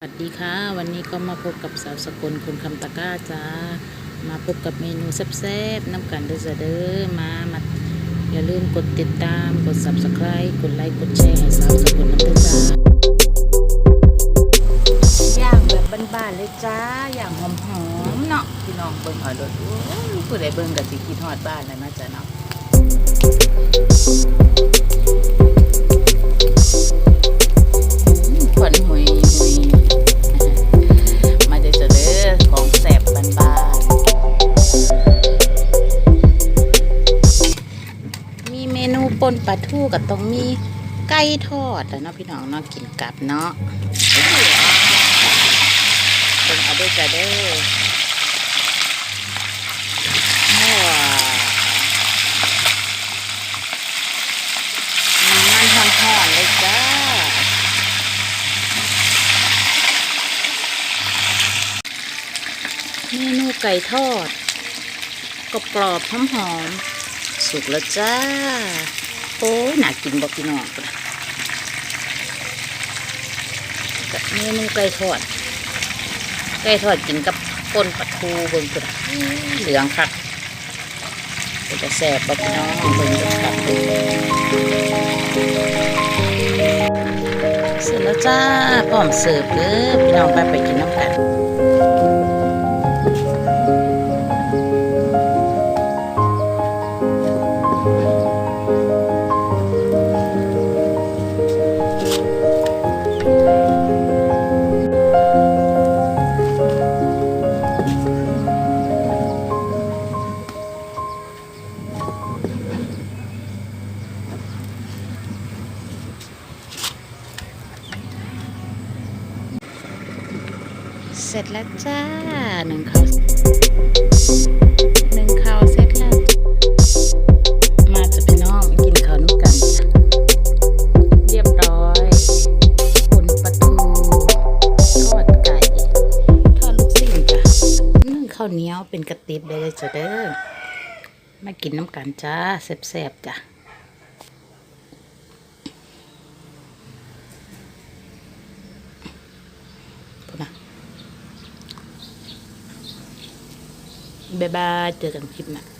สวัสดีค่ะ วันนี้ก็มาพบกับสาวสกลคนคำตะกร้าจ้า มาพบกับเมนูแซ่บๆน้ำกันเด้อจ้าเด้อมามาอย่าลืมกดติดตามกด subscribe กดไลค์กดแชร์ให้สาวสกลน้ำเด้อจ้าย่างแบบบ้านๆเลยจ้าอย่างหอมๆเนาะพี่น้องเบิ่งเอาโดดโอ้ยผู้ใดเบิ่งก็สิคิดฮอดบ้านแล้วนะจ้าเนาะ ป่นปลาทูกับต้องมีไก่ทอดแล้วเนาะพี่น้องเนาะกินกับเนาะเป็นเอาด้อจ้ะเด้อว้ามันมันหอนๆเลยจ้าเมนูไก่ทอดกรอบกรอบหอมหอมๆสุกแล้วจ้า โอ้ยน่ากินบอกพี่น้องนน่ะกับเมนูไก่ทอด ไก่ทอดกินกับป่นปลาทูเบิ่งพุ่นน่ะเหลืองคักจะแสบบอกพี่น้องเบิ้งคักเสร็จแล้วจ้าพร้อมเสิร์ฟเด้อพี่น้องไปไปกินน้ำกัน เสร็จแล้วจ้าหนึ่งข้าวหนึ่งข้าวเสร็จแล้ว มาจะพี่น้องกินข้าวนุ่กัน เรียบร้อยปุ่นปลาทูทอดไก่ทอดลูกชิ้นจ้ะนึ่งข้าวเหนียวเป็นกระติบเลยจ้ะเด้อมากินน้ำกันจ้าแซ่บๆจ้ะ พูดนะ บ๊ายบาย เจอกันคลิปหน้า